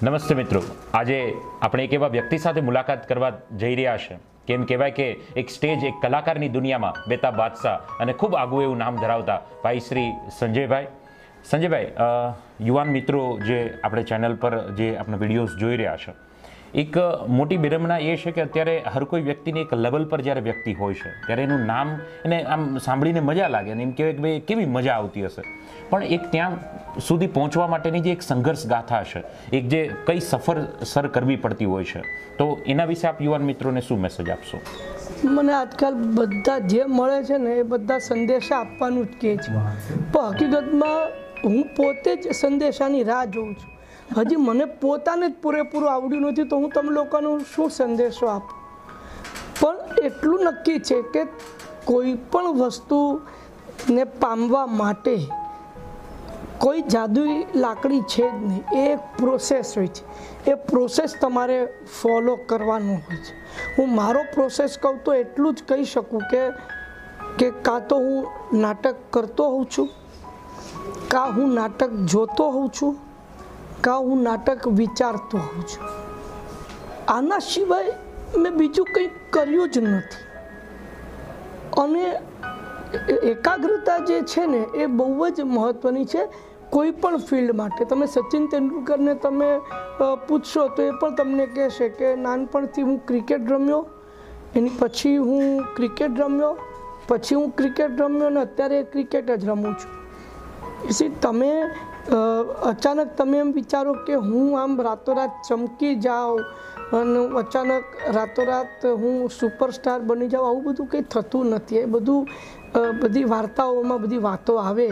નમસ્તે મિત્રો. આજે આપણે એક એવા વ્યક્તિ સાથે મુલાકાત કરવા જઈ રહ્યા છે. કેમ કહેવાય કે એક સ્ટેજ, એક કલાકારની દુનિયામાં બેતા બાદશાહ અને ખૂબ આગવું એવું નામ ધરાવતા ભાઈ શ્રી સંજયભાઈ. સંજયભાઈ યુવાન મિત્રો જે આપણે ચેનલ પર જે આપણા વિડીયોઝ જોઈ રહ્યા છે એક મોટી વિડંબના એ છે કે અત્યારે હર કોઈ વ્યક્તિને એક લેવલ પર જ્યારે વ્યક્તિ હોય છે ત્યારે એનું નામ એને આમ સાંભળીને મજા લાગે અને એમ કહેવાય કે ભાઈ કેવી મજા આવતી હશે. પણ એક ત્યાં સુધી પહોંચવા માટેની જે એક સંઘર્ષ ગાથા છે એક જે કઈ સફર સર કરવી પડતી હોય છે તો એના વિશે આપ યુવાન મિત્રોને શું મેસેજ આપશો? મને આજકાલ બધા જે મળે છે ને એ બધા સંદેશા આપવાનું જ કહે છે. પણ હકીકતમાં હું પોતે જ સંદેશાની રાહ જોઉં છું. હજી મને પોતાને જ પૂરેપૂરું આવડ્યું નથી તો હું તમે લોકોનો શું સંદેશો આપું? પણ એટલું નક્કી છે કે કોઈ પણ વસ્તુને પામવા માટે કોઈ જાદુઈ લાકડી છે જ નહીં. એ એક પ્રોસેસ હોય છે. એ પ્રોસેસ તમારે ફોલો કરવાનું હોય છે. હું મારો પ્રોસેસ કહું તો એટલું જ કહી શકું કે કે કાં તો હું નાટક કરતો હોઉં છું, કાં હું નાટક જોતો હોઉં છું કાં હું નાટક વિચારતો હોઉં છું આના સિવાય મેં બીજું કંઈ કર્યું જ નથી અને એકાગ્રતા જે છે ને એ બહુ જ મહત્ત્વની છે કોઈ પણ ફિલ્ડ માટે તમે સચિન તેંડુલકરને તમે પૂછશો તો એ પણ તમને કહેશે કે નાનપણથી હું ક્રિકેટ રમ્યો, એની પછી હું ક્રિકેટ રમ્યો, પછી હું ક્રિકેટ રમ્યો ને અત્યારે ક્રિકેટ જ રમું છું. ઇસી તમે અચાનક તમે એમ વિચારો કે હું આમ રાતોરાત ચમકી જાઉં અને અચાનક રાતોરાત હું સુપરસ્ટાર બની જાઉં, આવું બધું કંઈ થતું નથી. એ બધું બધી વાર્તાઓમાં બધી વાતો આવે,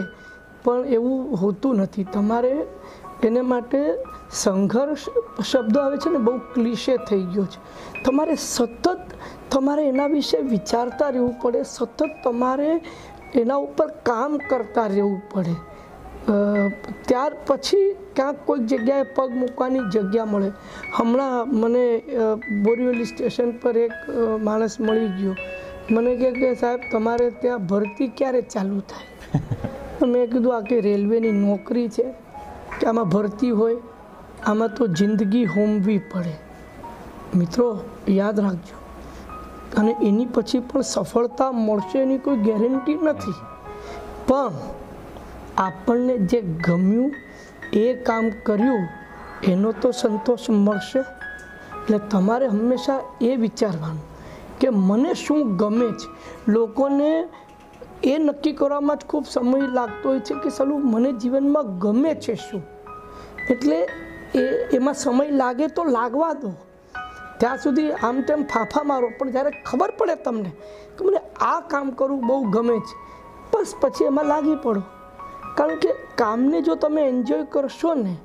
પણ એવું હોતું નથી. તમારે એને માટે સંઘર્ષ શબ્દ આવે છે ને, બહુ ક્લિશે થઈ ગયો છે. તમારે સતત તમારે એના વિશે વિચારતા રહેવું પડે, સતત તમારે એના ઉપર કામ કરતા રહેવું પડે. ત્યાર પછી ક્યાંક કોઈક જગ્યાએ પગ મૂકવાની જગ્યા મળે. હમણાં મને બોરીવલી સ્ટેશન પર એક માણસ મળી ગયો. મને કહે કે, સાહેબ, તમારે ત્યાં ભરતી ક્યારે ચાલુ થાય? મેં કીધું, આ કે રેલવેની નોકરી છે, કે આમાં ભરતી હોય, આમાં તો જિંદગી હોમવી પડે. મિત્રો, યાદ રાખજો. અને એની પછી પણ સફળતા મળશે એની કોઈ ગેરંટી નથી. પણ આપણને જે ગમ્યું એ કામ કર્યું, એનો તો સંતોષ મળશે. એટલે તમારે હંમેશા એ વિચારવાનું કે મને શું ગમે છે. લોકોને એ નક્કી કરવામાં જ ખૂબ સમય લાગતો હોય છે કે સાલું મને જીવનમાં ગમે છે શું. એટલે એ, એમાં સમય લાગે તો લાગવા દો. ત્યાં સુધી આમ તેમ ફાફા મારો, પણ જ્યારે ખબર પડે તમને કે મને આ કામ કરવું બહુ ગમે છે, બસ પછી એમાં લાગી પડો. કારણ કે કામને જો તમે એન્જોય કરશો ને,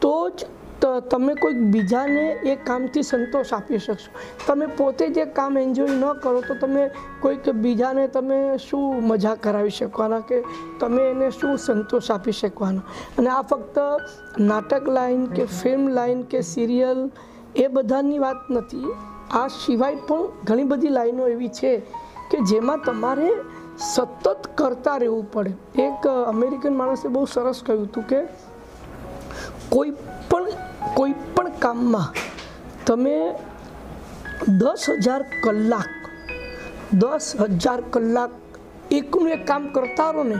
તો જ તમે કોઈક બીજાને એ કામથી સંતોષ આપી શકશો. તમે પોતે જે કામ એન્જોય ન કરો, તો તમે કોઈક બીજાને તમે શું મજા કરાવી શકવાના કે તમે એને શું સંતોષ આપી શકવાના? અને આ ફક્ત નાટક લાઈન કે ફિલ્મ લાઈન કે સિરિયલ એ બધાની વાત નથી. આ સિવાય પણ ઘણી બધી લાઈનો એવી છે કે જેમાં તમારે સતત કરતા રહેવું પડે. એક અમેરિકન માણસે બહુ સરસ કહ્યું હતું કે, કોઈ પણ કોઈ પણ કામમાં તમે દસ હજાર કલાક, દસ હજાર કલાક એકનું એક કામ કરતા રહો ને,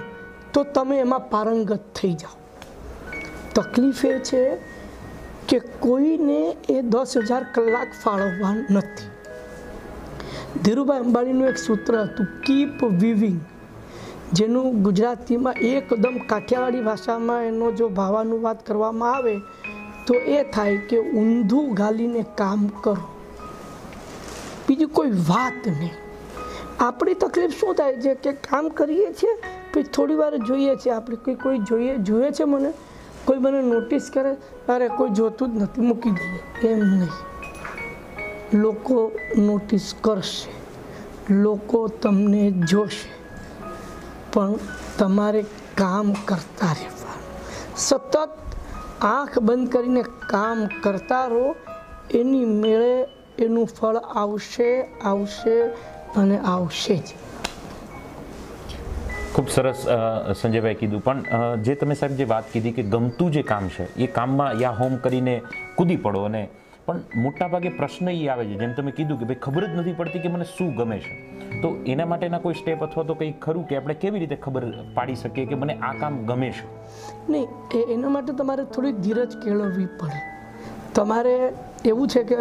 તો તમે એમાં પારંગત થઈ જાઓ. તકલીફ એ છે કે કોઈને એ દસ હજાર કલાક ફાળવવા નથી. ધીરુભાઈ અંબાણીનું એક સૂત્ર હતું કીપ વિવિંગ જેનું ગુજરાતીમાં એકદમ કાઠિયાવાડી ભાષામાં એનો જો ભાવાનુવાદ કરવામાં આવે, તો એ થાય કે ઊંધું ગાલીને કામ કરો. બીજી કોઈ વાત નહીં. આપણી તકલીફ શું થાય છે કે કામ કરીએ છીએ, પછી થોડી વાર જોઈએ છીએ. આપણે કોઈ કોઈ જોઈએ જોઈએ છે મને? કોઈ મને નોટિસ કરે? અરે કોઈ જોતું જ નથી, મૂકી દઈએ. એમ નહીં. લોકો નોટિસ કરશે, લોકો તમને જોશે, પણ તમારે કામ કરતા રહેવાનું. સતત આંખ બંધ કરીને કામ કરતા રહો, એની મેળે એનું ફળ આવશે આવશે અને આવશે જ. ખૂબ સરસ સંજયભાઈ કીધું. પણ જે તમે સાહેબ જે વાત કીધી કે ગમતું જે કામ છે, એ કામમાં યા હોમ કરીને કૂદી પડો અને પણ મોટાભાગે પ્રશ્ન એ આવે છે. જેમ તમે કીધું કે ભાઈ ખબર જ નથી પડતી કે મને શું ગમે છે. તો એના માટેના કોઈ સ્ટેપ અથવા તો કંઈ ખરું કે આપણે કેવી રીતે ખબર પાડી શકીએ કે મને આ કામ ગમે છે? નહીં એના માટે તમારે થોડી ધીરજ કેળવવી પડે. તમારે એવું છે કે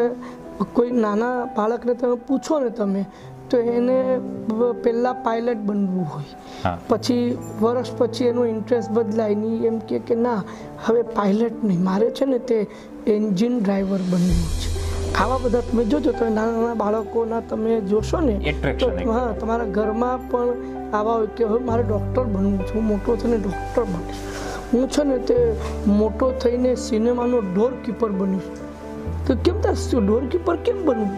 કોઈ નાના બાળકને તમે પૂછો ને તમે તો એને પહેલાં પાયલટ બનવું હોય. પછી વર્ષ પછી એનો ઇન્ટરેસ્ટ બદલાય નહીં એમ કે કે ના હવે પાયલટ નહીં મારે છે ને તે એન્જિન ડ્રાઈવર બનવું છે. આવા બધા તમે જોજો તમે નાના નાના બાળકોના તમે જોશો ને તો હા તમારા ઘરમાં પણ આવા હોય કે હવે મારે ડૉક્ટર બનવું છે મોટો થઈને ડૉક્ટર બનીશ. હું છે ને તે મોટો થઈને સિનેમાનો ડોર કીપર બનીશ. તો કેમ તાર ડોર કીપર કેમ બનવું?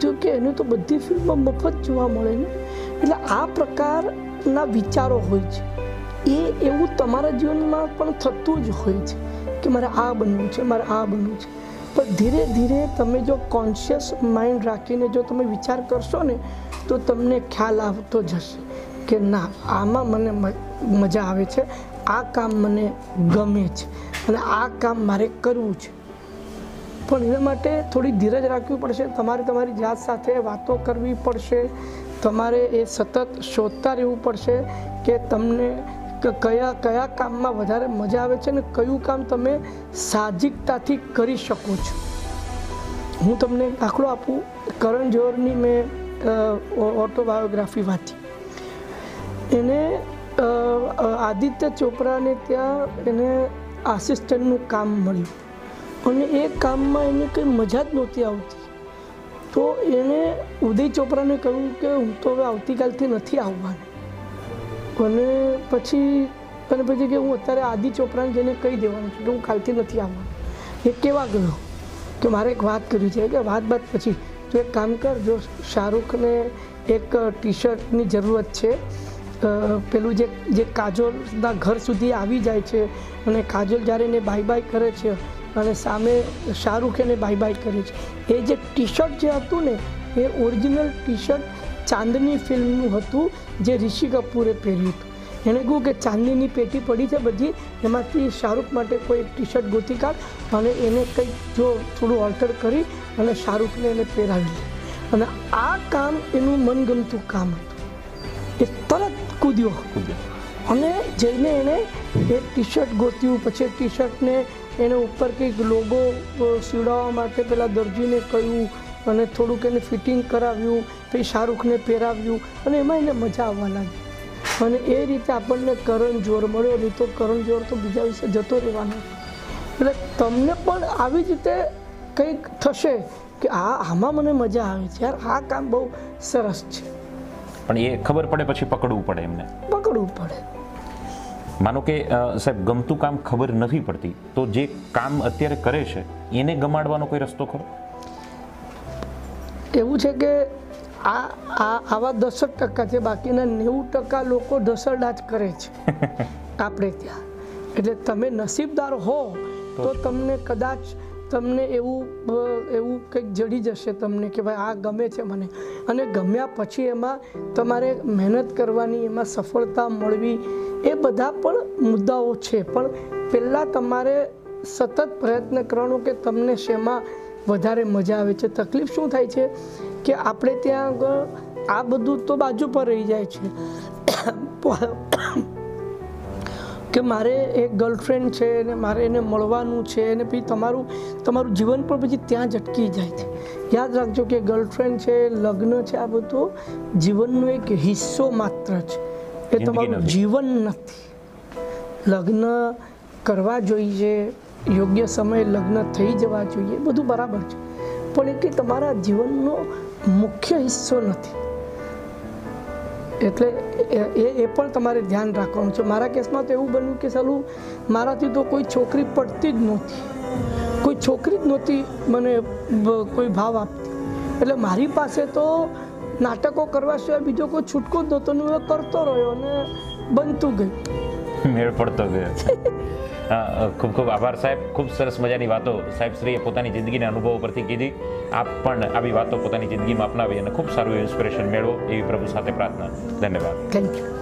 તો કે એને તો બધી ફિલ્મો મફત જોવા મળે ને. એટલે આ પ્રકારના વિચારો હોય છે. એ એવું તમારા જીવનમાં પણ થતું જ હોય છે. કે મારે આ બનવું છે, મારે આ બનવું છે. પણ ધીરે ધીરે તમે જો કોન્શિયસ માઇન્ડ રાખીને જો તમે વિચાર કરશો ને, તો તમને ખ્યાલ આવતો જશે કે ના, આમાં મને મજા આવે છે, આ કામ મને ગમે છે અને આ કામ મારે કરવું છે. પણ એના માટે થોડી ધીરજ રાખવી પડશે, તમારે તમારી જાત સાથે વાતો કરવી પડશે, તમારે એ સતત શોધતા રહેવું પડશે કે તમને ક- કયા કયા કામમાં વધારે મજા આવે છે ને કયું કામ તમે સાહજિકતાથી કરી શકો છો? હું તમને દાખલો આપું. કરણ જોહરની મેં ઓટોબાયોગ્રાફી વાંચી. એને આદિત્ય ચોપરાને ત્યાં એને આસિસ્ટન્ટનું કામ મળ્યું. અને એ કામમાં એને કંઈ મજા જ નહોતી આવતી. તો એણે ઉદય ચોપરાને કહ્યું કે હું તો હવે આવતીકાલથી નથી આવવાનું. અને પછી મને પછી કે હું અત્યારે આદિ ચોપરાને જઈને કહી દેવાનું છું કે હું કાલથી નથી આવવાનું. એ કેવા ગયો કે મારે એક વાત કરવી છે કે વાત બાદ પછી તું એક કામ કર, જો શાહરૂખને એક ટી શર્ટની જરૂરત છે પેલું જે જે કાજોલના ઘર સુધી આવી જાય છે અને કાજોલ જ્યારે એને બાય બાય કરે છે અને સામે શાહરૂખ એને બાય બાય કરે છે. એ જે ટી શર્ટ જે હતું ને, એ ઓરિજિનલ ટી શર્ટ ચાંદની ફિલ્મનું હતું જે રિષિ કપૂરે પહેર્યું હતું. એણે કહ્યું કે ચાંદીની પેટી પડી છે બધી એમાંથી શાહરૂખ માટે કોઈ ટી શર્ટ ગોતી કાઢ અને એને કંઈક જો થોડું ઓલ્ટર કરી અને શાહરૂખને એને પહેરાવી અને આ કામ એનું મનગમતું કામ હતું. એ તરત કૂદ્યો. અને જઈને એણે એ ટી શર્ટ ગોત્યું પછી ટી શર્ટને એને ઉપર કંઈક લોગો સીવડાવવા માટે પેલા દરજીને કહ્યું અને થોડુંક એને ફિટિંગ કરાવ્યું પછી શાહરૂખને પહેરાવ્યું અને એમાં એને મજા આવવા લાગી. અને એ રીતે આપણને કરણ જોર મળ્યો નહીં તો કરણ જોર તો બીજા વિશે જતો રહેવાનો. એટલે તમને પણ આવી જ રીતે કંઈક થશે કે આ આમાં મને મજા આવે છે. યાર આ કામ બહુ સરસ છે. પણ એ ખબર પડે પછી પકડવું પડે એમને. પકડવું પડે. માનો કે સાહેબ ગમતું કામ ખબર નથી પડતી. તો જે કામ અત્યારે કરે છે એને ગમાડવાનો કોઈ રસ્તો ખરો? એવું છે કે આ આ આવા દસ જ ટકા છે બાકીના નેવું ટકા લોકો ઢસરડા જ કરે છે. આપણે ત્યાં. એટલે તમે નસીબદાર હો તો તમને કદાચ તમને એવું એવું કંઈક જડી જશે તમને કે ભાઈ આ ગમે છે મને. અને ગમ્યા પછી એમાં તમારે મહેનત કરવાની એમાં સફળતા મળવી એ બધા પણ મુદ્દાઓ છે. પણ પહેલાં તમારે સતત પ્રયત્ન કરવાનો કે તમને શેમાં વધારે મજા આવે છે. તકલીફ શું થાય છે? કે આપણે ત્યાં આગળ આ બધું તો બાજુ પર રહી જાય છે. કે મારે એક ગર્લફ્રેન્ડ છે ને મારે એને મળવાનું છે અને પછી તમારું તમારું જીવન પણ પછી ત્યાં જ અટકી જાય છે. યાદ રાખજો કે ગર્લફ્રેન્ડ છે લગ્ન છે આ બધું જીવનનો એક હિસ્સો માત્ર છે. એ તમારું જીવન નથી. લગ્ન કરવા જોઈએ. યોગ્ય સમયે લગ્ન થઈ જવા જોઈએ બધું બરાબર છે. પણ એ કે તમારા જીવનનો મુખ્ય હિસ્સો નથી. એટલે એ એ- પણ તમારે ધ્યાન રાખવાનું છે. મારા કેસમાં તો એવું બન્યું કે સાલું મારાથી તો કોઈ છોકરી પડતી જ નહોતી. કોઈ છોકરી જ નહોતી મને કોઈ ભાવ આપતી. એટલે મારી પાસે તો નાટકો કરવા સિવાય બીજો કોઈ છૂટકો જ નહોતો ને કરતો રહ્યો અને બનતું ગયું. મેળ પડતો ગયો ખૂબ ખૂબ આભાર સાહેબ. ખૂબ સરસ મજાની વાતો સાહેબ શ્રીએ પોતાની જિંદગીના અનુભવો પરથી કીધી. આપ પણ આવી વાતો પોતાની જિંદગીમાં અપનાવી અને ખૂબ સારું ઇન્સ્પિરેશન મેળવો એવી પ્રભુ સાથે પ્રાર્થના. ધન્યવાદ. Thank you